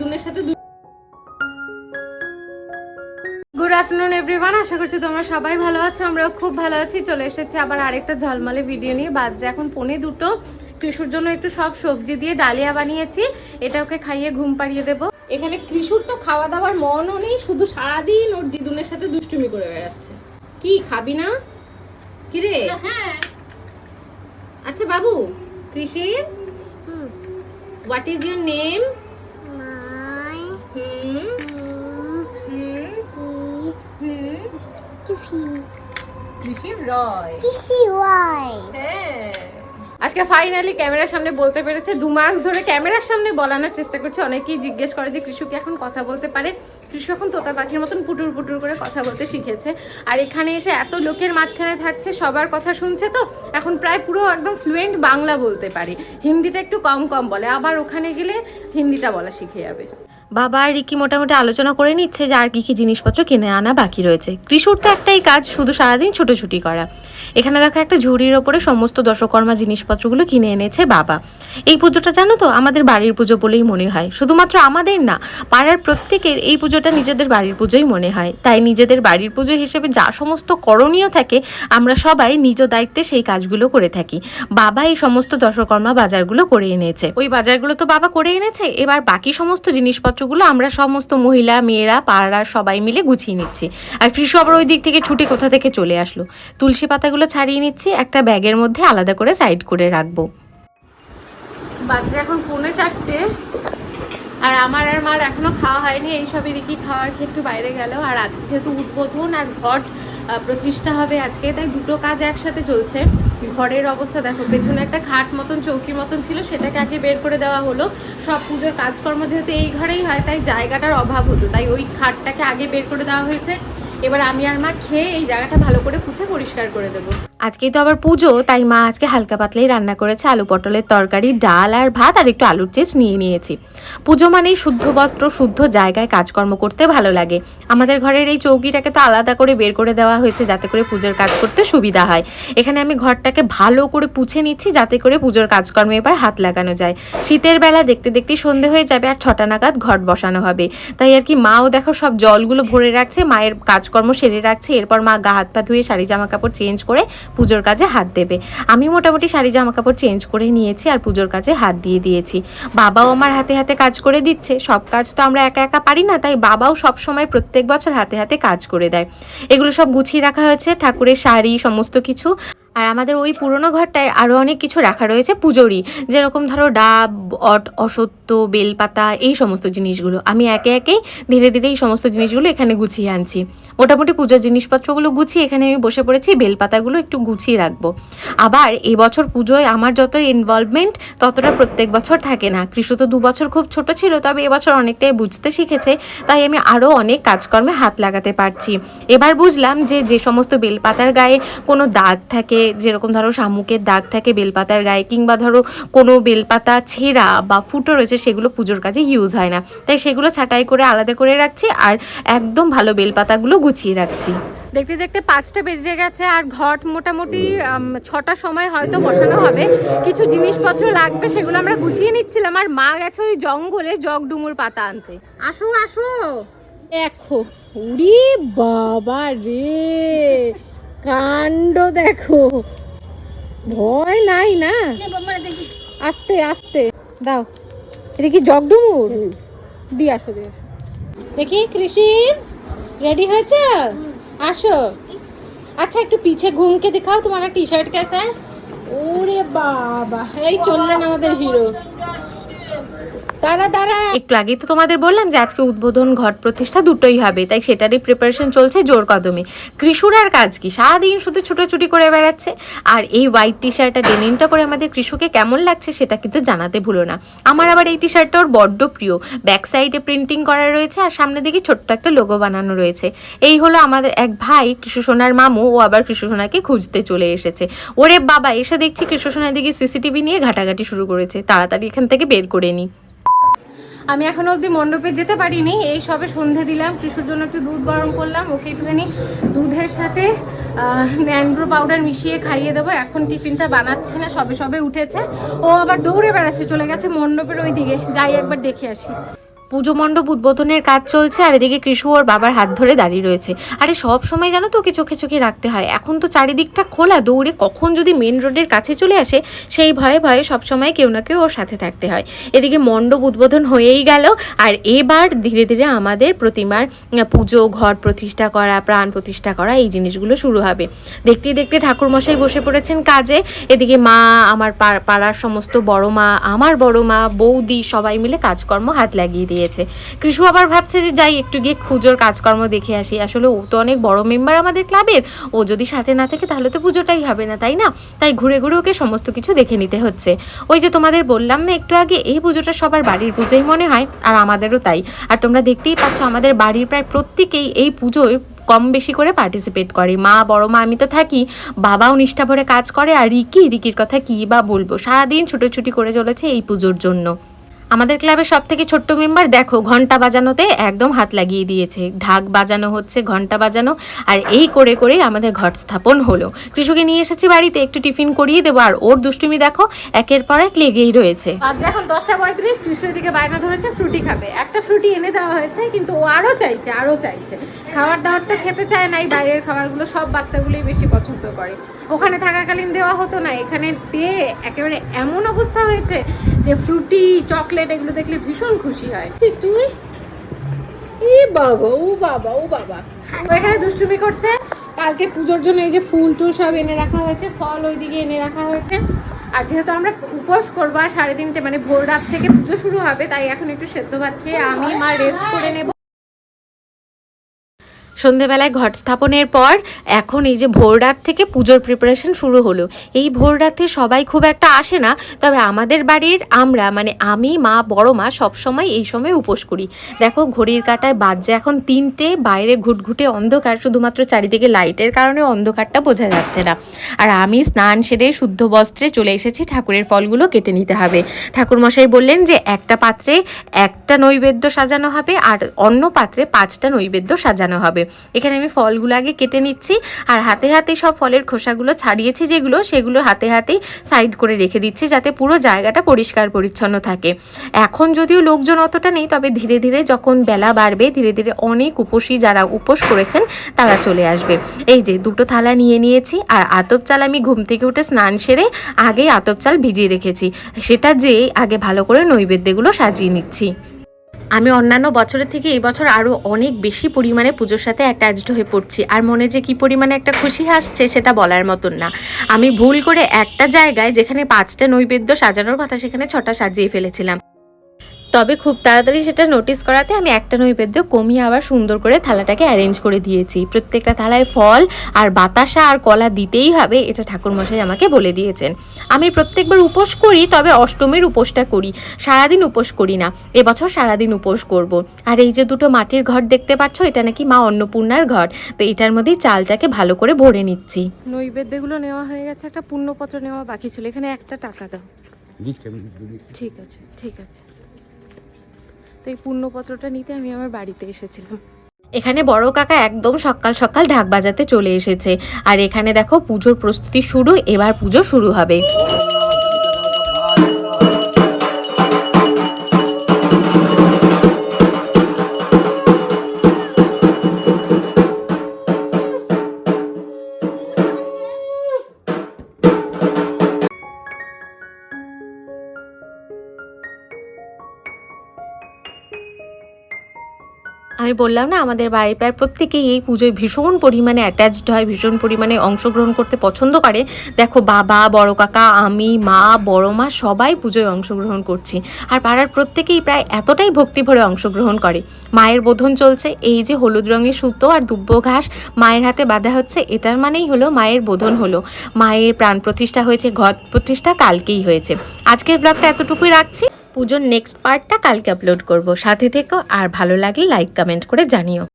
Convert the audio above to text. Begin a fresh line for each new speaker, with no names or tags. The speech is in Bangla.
দুনের সাথে গুড আফটারনুন এভরিওয়ান আশা করছি তোমরা সবাই ভালো আছো আমরাও খুব ভালো আছি। চলে এসেছি আবার আরেকটা ঝলমলে ভিডিও নিয়ে। বাজছে এখন পনে দুটো। কৃষুর জন্য একটু সব সবজি দিয়ে ডালিয়া বানিয়েছি। এটা ওকে খাইয়ে ঘুম পাড়িয়ে দেবো। এখানে কৃষুর তো খাওয়া দাওয়ার মনও নেই শুধু সারাদিন ওর দিদুনের সাথে দুষ্টুমি করে বেড়াচ্ছে। কি খাবি না? কি রে আচ্ছা বাবু কৃষির What is your name?
My
hmm?
name
hmm?
is
hmm?
Krishi.
Krishi Roy.
Krishi Roy.
Hey. আজকে ফাইনালি ক্যামেরার সামনে বলতে পেরেছে, দু মাস ধরে ক্যামেরার সামনে বলানোর চেষ্টা করছে। অনেকেই জিজ্ঞেস করে যে কৃষক এখন কথা বলতে পারে। কৃষক এখন তোতা পাখির মতন পুটুর পুটুর করে কথা বলতে শিখেছে। আর এখানে এসে এত লোকের মাঝখানে থাকছে, সবার কথা শুনছে তো। এখন প্রায় পুরো একদম ফ্লুয়েন্ট বাংলা বলতে পারে। হিন্দিটা একটু কম কম বলে, আবার ওখানে গেলে হিন্দিটা বলা শিখে যাবে।
বাবা আর রিকি মোটামুটি আলোচনা করে নিচ্ছে যে আর কি কি জিনিসপত্র কিনে আনা বাকি রয়েছে। কৃষুর তো একটাই কাজ, শুধু সারাদিন ছুটোছুটি করা। এখানে দেখো একটা ঝুড়ির ওপরে সমস্ত দশকর্মা জিনিসপত্রগুলো কিনে এনেছে বাবা। এই পুজোটা জানো তো, আমাদের বাড়ির পুজো বলেই মনে হয়। শুধুমাত্র আমাদের না, পাড়ার প্রত্যেকের এই পুজোটা নিজেদের বাড়ির পুজোই মনে হয়। তাই নিজেদের বাড়ির পুজো হিসেবে যা সমস্ত করণীয় থাকে, আমরা সবাই নিজ দায়িত্বে সেই কাজগুলো করে থাকি। বাবা এই সমস্ত দশকর্মা বাজারগুলো করে এনেছে। ওই বাজারগুলো তো বাবা করে এনেছে, এবার বাকি সমস্ত জিনিসপত্রগুলো আমরা সমস্ত মহিলা, মেয়েরা, পাড়ার সবাই মিলে গুছিয়ে নিচ্ছি। আর কৃষক আবার ওই দিক থেকে ছুটে কোথা থেকে চলে আসলো। তুলসী পাতাগুলো ছাড়িয়ে নিচ্ছি, একটা ব্যাগের মধ্যে আলাদা করে সাইড করে রাখব।
বাচ্চা এখন পৌনে চারটে। আর আমার আর মার এখনও খাওয়া হয়নি, এই সবই দেখি খাওয়ার একটু বাইরে গেল। আর আজকে যেহেতু উদ্বোধন আর ঘট প্রতিষ্ঠা হবে আজকে, তাই দুটো কাজ একসাথে চলছে। ঘরের অবস্থা দেখো, পেছনে একটা খাট মতন, চৌকি মতন ছিল, সেটাকে আগে বের করে দেওয়া হলো। সব পুজোর কাজকর্ম যেহেতু এই ঘরেই হয়, তাই জায়গাটার অভাব হতো, তাই ওই খাটটাকে আগে বের করে দেওয়া হয়েছে। এবার আমি আর মা খেয়ে এই জায়গাটা ভালো করে পুছে পরিষ্কার করে দেবো।
আজকেই তো আবার পুজো, তাই মা আজকে হালকা পাতলাই রান্না করেছে আলু পটলের তরকারি, ডাল আর ভাত আর একটু আলুর চিপস নিয়ে নিয়েছি। পুজো মানেই শুদ্ধ বস্ত্র, শুদ্ধ জায়গায় কাজকর্ম করতে ভালো লাগে। আমাদের ঘরের এই চৌকিটাকে তো আলাদা করে বের করে দেওয়া হয়েছে যাতে করে পুজোর কাজ করতে সুবিধা হয়। এখানে আমি ঘরটাকে ভালো করে পুছে নিচ্ছি যাতে করে পুজোর কাজকর্মে এবার হাত লাগানো যায়। শীতের বেলা দেখতে দেখতে সন্ধে হয়ে যাবে আর ছটা নাগাদ ঘট বসানো হবে। তাই আর কি মাও দেখো সব জলগুলো ভরে রাখছে, মায়ের কাজকর্ম সেরে রাখছে। এরপর মা গা হাত পা ধুয়ে শাড়ি, জামা কাপড় চেঞ্জ করে পুজোর কাজে হাত দেবে। আমি মোটামুটি শাড়ি, জামা কাপড় চেঞ্জ করে নিয়েছি আর পুজোর কাজে হাত দিয়ে দিয়েছি। বাবাও আমার হাতে হাতে কাজ করে দিচ্ছে। সব কাজ তো আমরা একা একা পারি না, তাই বাবাও সব সময় প্রত্যেক বছর হাতে হাতে কাজ করে দেয়। এগুলো সব গুছিয়ে রাখা হয়েছে, ঠাকুরের শাড়ি, সমস্ত কিছু। আর আমাদের ওই পুরনো ঘরটায় আরও অনেক কিছু রাখা রয়েছে, পুজোরই। যেরকম ধরো ডাব, অট, অসত্য, বেলপাতা, এই সমস্ত জিনিসগুলো। আমি একে একেই ধীরে ধীরে এই সমস্ত জিনিসগুলো এখানে গুছিয়ে আনছি। মোটামুটি পুজোর জিনিসপত্রগুলো গুছিয়ে এখানে আমি বসে পড়েছি, বেলপাতাগুলো একটু গুছিয়ে রাখব। আবার এবছর পুজোয় আমার যত ইনভলভমেন্ট ততটা প্রত্যেক বছর থাকে না। কৃষু তো দু বছর খুব ছোট ছিল, তবে এবছর অনেকটাই বুঝতে শিখেছে, তাই আমি আরও অনেক কাজকর্মে হাত লাগাতে পারছি। এবার বুঝলাম যে যে সমস্ত বেলপাতার গায়ে কোনো দাগ থাকে যেরকম ধরো শামুকের দাগ থাকে বেলপাতার গায়ে কিংবা ধরো কোনো বেলপাতা, ছেঁড়া বা ফুটো রয়েছে, সেগুলো পুজোর কাজে ইউজ হয় না। তাই সেগুলো ছাঁটাই করে আলাদা করে রাখছি আর একদম ভালো বেলপাতাগুলো গুছিয়ে রাখছি।
দেখতে দেখতে পাঁচটা বেজে গেছে আর ঘট মোটামুটি ছটার সময় হয়তো বসানো হবে। কিছু জিনিসপত্র লাগবে সেগুলো আমরা গুছিয়ে নিচ্ছিলাম আর মা গেছে ওই জঙ্গলে জগ ডুমুর পাতা আনতে। আসো আসো। দেখো উরি বাবা রে। কাণ্ড দেখো। ভয় নাই না? আস্তে আস্তে। দাও। এটা কি জগডুমুর দিয়ে আসো দিয়ে দেখি কৃষি রেডি হয়েছে? আসো। আচ্ছা একটু পিছে ঘুমকে দেখাও তোমার টি শার্ট কেসা। ওরে বাবা এই চললেন আমাদের হিরো। দাঁড়া দাঁড়া।
একটু আগেই তো তোমাদের বললাম যে আজকে উদ্বোধন ঘট প্রতিষ্ঠা দুটোই হবে, তাই সেটারই প্রিপারেশন চলছে জোর কদমে। কৃষুর আর কাজ কি? সারাদিন শুধু ছুটোছুটি করে বেড়াচ্ছে। আর এই হোয়াইট টি শার্টটা ডেনিমটা পরে আমাদের কৃষুকে কেমন লাগছে সেটা কিন্তু জানাতে ভুলো না। আমার আবার এই টি শার্টটা ওর বড্ড প্রিয়। ব্যাক সাইডে প্রিন্টিং করা রয়েছে আর সামনে দিকে ছোট্ট একটা লোগো বানানো রয়েছে। এই হলো আমাদের এক ভাই কৃষু মামু, ও আবার কৃষু সোনাকে খুঁজতে চলে এসেছে। ওরে বাবা, এসে দেখছি কৃষু সোনার দিকে সিসিটিভি নিয়ে ঘাটাঘাটি শুরু করেছে। তাড়াতাড়ি এখান থেকে বের করে নিই
আমি এখনও অবধি মণ্ডপে যেতে পারিনি। এই সবে সন্ধে দিলাম, কৃষুর জন্য একটু দুধ গরম করলাম। ওকে একটুখানি দুধের সাথে ন্যান্ড্রো পাউডার মিশিয়ে খাইয়ে দেবো। এখন টিফিনটা বানাচ্ছে না, সবে সবে উঠেছে। ও আবার দৌড়ে বেড়াচ্ছে, চলে গেছে মণ্ডপের ওই দিকে যাই একবার দেখে আসি।
পুজো মণ্ডপ উদ্বোধনের কাজ চলছে আর এদিকে কৃষু ওর বাবার হাত ধরে দাঁড়িয়ে রয়েছে। আরে সব সময় জানো তো ওকে চোখে চোখে রাখতে হয়। এখন তো চারিদিকটা খোলা, দৌড়ে কখন যদি মেন রোডের কাছে চলে আসে, সেই ভয়ে ভয়ে সব সময় কেউ না কেউ ওর সাথে থাকতে হয়। এদিকে মণ্ডপ উদ্বোধন হয়েই গেল আর এবার ধীরে ধীরে আমাদের প্রতিমার পুজো, ঘর প্রতিষ্ঠা করা, প্রাণ প্রতিষ্ঠা করা এই জিনিসগুলো শুরু হবে। দেখতে দেখতে ঠাকুরমশাই বসে পড়েছেন কাজে। এদিকে মা, আমার পাড়ার সমস্ত বড় মা, আমার বড় মা, বৌদি সবাই মিলে কাজকর্ম হাত লাগিয়ে দিয়েছে। কৃষু আবার ভাবছে যে, যাই, একটু গিয়ে পুজোর কাজকর্ম দেখে আসি। আসলে ও তো অনেক বড় মেম্বার আমাদের ক্লাবের। ও যদি সাথে না থাকে, তাহলে তো পুজোটাই হবে না, তাই না? তাই ঘুরে ঘুরে ওকে সমস্ত কিছু দেখে নিতে হচ্ছে। ওই যে তোমাদের বললাম না একটু আগে, এই পুজোটা সবার বাড়ির পুজোই মনে হয়, আর আমাদেরও তাই। আর তোমরা দেখতেই পাচ্ছ, আমাদের বাড়ির প্রায় প্রত্যেকেই এই পুজোয় কম বেশি করে পার্টিসিপেট করে। মা, বড় মা, আমি তো থাকি। বাবাও নিষ্ঠা ভরে কাজ করে, আর রিকি, রিকির কথা কী বা বলব? সারাদিন ছুটোছুটি করে চলেছে এই পুজোর জন্য। আমাদের ক্লাবের সব থেকে ছোট্ট মেম্বার, দেখো, ঘণ্টা বাজানোতে একদম হাত লাগিয়ে দিয়েছে। ঢাক বাজানো হচ্ছে, ঘণ্টা বাজানো, আর এই করে করেই আমাদের ঘট স্থাপন হলো। কৃষকে নিয়ে এসেছি বাড়িতে, একটু টিফিন করিয়ে দেবো, আর ওর দুষ্টুমি দেখো, একের পর এক লেগেই রয়েছে।
আজ এখন দশটা পঁয়ত্রিশ, কৃষ্ণের দিকে বায়না ধরেছে, ফ্রুটি খাবে। একটা ফ্রুটি এনে দেওয়া হয়েছে, কিন্তু ও আরও চাইছে আরও চাইছে। খাবার দাবার তো খেতে চায় না, এই বাইরের খাবারগুলো সব বাচ্চাগুলোই বেশি পছন্দ করে। ওখানে থাকাকালীন দেওয়া হতো না, এখানে পেয়ে একেবারে এমন অবস্থা হয়েছে যে ফ্রুটি চকলেট এগুলো দেখলে ভীষণ খুশি হয়। তুই? ই বাবা ও বাবা ও বাবা। এখানে দুষ্টুমি করছে। কালকে পুজোর জন্য এই যে ফুল টুল সব এনে রাখা হয়েছে ফল ওইদিকে এনে রাখা হয়েছে। আর যেহেতু আমরা উপোস করব আর সাড়ে তিনটে মানে ভোর রাত থেকে পুজো শুরু হবে তাই এখন একটু সেদ্ধ ভাত খেয়ে আমি মা রেস্ট করে নেব।
সন্ধেবেলায় ঘট স্থাপনের পর এখন এই যে ভোর রাত থেকে পুজোর প্রিপারেশন শুরু হলো। এই ভোর রাতে সবাই খুব একটা আসে না, তবে আমাদের বাড়ির আমরা মানে আমি, মা, বড় মা সবসময় এই সময় উপোস করি। দেখো ঘড়ির কাটায় বাজছে এখন তিনটে, বাইরে ঘুটঘুটে অন্ধকার, শুধুমাত্র চারিদিকে লাইটের কারণে অন্ধকারটা বোঝা যাচ্ছে না। আর আমি স্নান সেরে শুদ্ধ বস্ত্রে চলে এসেছি, ঠাকুরের ফলগুলো কেটে নিতে হবে। ঠাকুরমশাই বললেন যে একটা পাত্রে একটা নৈবেদ্য সাজানো হবে আর অন্য পাত্রে পাঁচটা নৈবেদ্য সাজানো হবে। এখানে আমি ফলগুলো আগে কেটে নিচ্ছি আর হাতে হাতে সব ফলের খোসাগুলো ছাড়িয়েছি যেগুলো, সেগুলো হাতে হাতেই সাইড করে রেখে দিচ্ছি যাতে পুরো জায়গাটা পরিষ্কার পরিচ্ছন্ন থাকে। এখন যদিও লোকজন অতটা নেই, তবে ধীরে ধীরে যখন বেলা বাড়বে, ধীরে ধীরে অনেক উপসী যারা উপোস করেছেন, তারা চলে আসবে। এই যে দুটো থালা নিয়ে নিয়েছি আর আতপ চাল আমি ঘুম থেকে উঠে স্নান সেরে আগেই আতপ চাল ভিজিয়ে রেখেছি। সেটা যে আগে ভালো করে নৈবেদ্যগুলো সাজিয়ে নিচ্ছি। আমি অন্যান্য বছরের থেকে এই বছর আরও অনেক বেশি পরিমাণে পুজোর সাথে অ্যাটাচড হয়ে পড়ছি। আর মনে যে কি পরিমাণে একটা খুশি হাসছে সেটা বলার মতন না। আমি ভুল করে একটা জায়গায় যেখানে পাঁচটা নৈবেদ্য সাজানোর কথা সেখানে ছটা সাজিয়ে ফেলেছিলাম। তবে খুব তাড়াতাড়ি সেটা নোটিস করাতে আমি একটা নৈবেদ্য কমিয়ে আবার সুন্দর করে থালাটাকে অ্যারেঞ্জ করে দিয়েছি। প্রত্যেকটা থালায় ফল আর বাতাসা আর কলা দিতেই হবে এটা ঠাকুরমশাই আমাকে বলে দিয়েছেন। আমি প্রত্যেকবার উপোস করি তবে অষ্টমীর উপোসটা করি। সারাদিন উপোস করি না এবছর সারাদিন উপোস করব। আর এই যে দুটো মাটির ঘর দেখতে পাচ্ছ এটা নাকি মা অন্নপূর্ণার ঘর তো এটার মধ্যেই চালটাকে ভালো করে ভরে নিচ্ছি।
নৈবেদ্যগুলো নেওয়া হয়ে গেছে একটা পুণ্যপত্র নেওয়া বাকি ছিল এখানে একটা টাকা দাও। ঠিক আছে ঠিক আছে। তো এই পুণ্যপত্রটা নিতে আমি আমার বাড়িতে এসেছিলাম।
এখানে বড় কাকা একদম সকাল সকাল ঢাক বাজাতে চলে এসেছে। আর এখানে দেখো পুজোর প্রস্তুতি শুরু, এবার পুজো শুরু হবে। আমি বললাম না, আমাদের বাড়ির প্রায় প্রত্যেকেই এই পুজোয় ভীষণ পরিমাণে অ্যাটাচড হয়, ভীষণ পরিমাণে অংশগ্রহণ করতে পছন্দ করে। দেখো, বাবা, বড় কাকা, আমি, মা, বড় মা, সবাই পুজোয় অংশগ্রহণ করছি। আর পাড়ার প্রত্যেকেই প্রায় এতটাই ভক্তি ভরে অংশগ্রহণ করে। মায়ের বোধন চলছে, এই যে হলুদ রঙের সুতো আর দুব্য ঘাস, মায়ের হাতে বাঁধা হচ্ছে, এটার মানেই হলো মায়ের বোধন হলো। মায়ের প্রাণ প্রতিষ্ঠা হয়েছে, ঘট প্রতিষ্ঠা কালকেই হয়েছে। আজকের ব্লগটা এতটুকুই রাখছি। পুজোর নেক্সট পার্টটা কালকে আপলোড করব। সাথে থেকো, আর ভালো লাগলে লাইক কমেন্ট করে জানিও।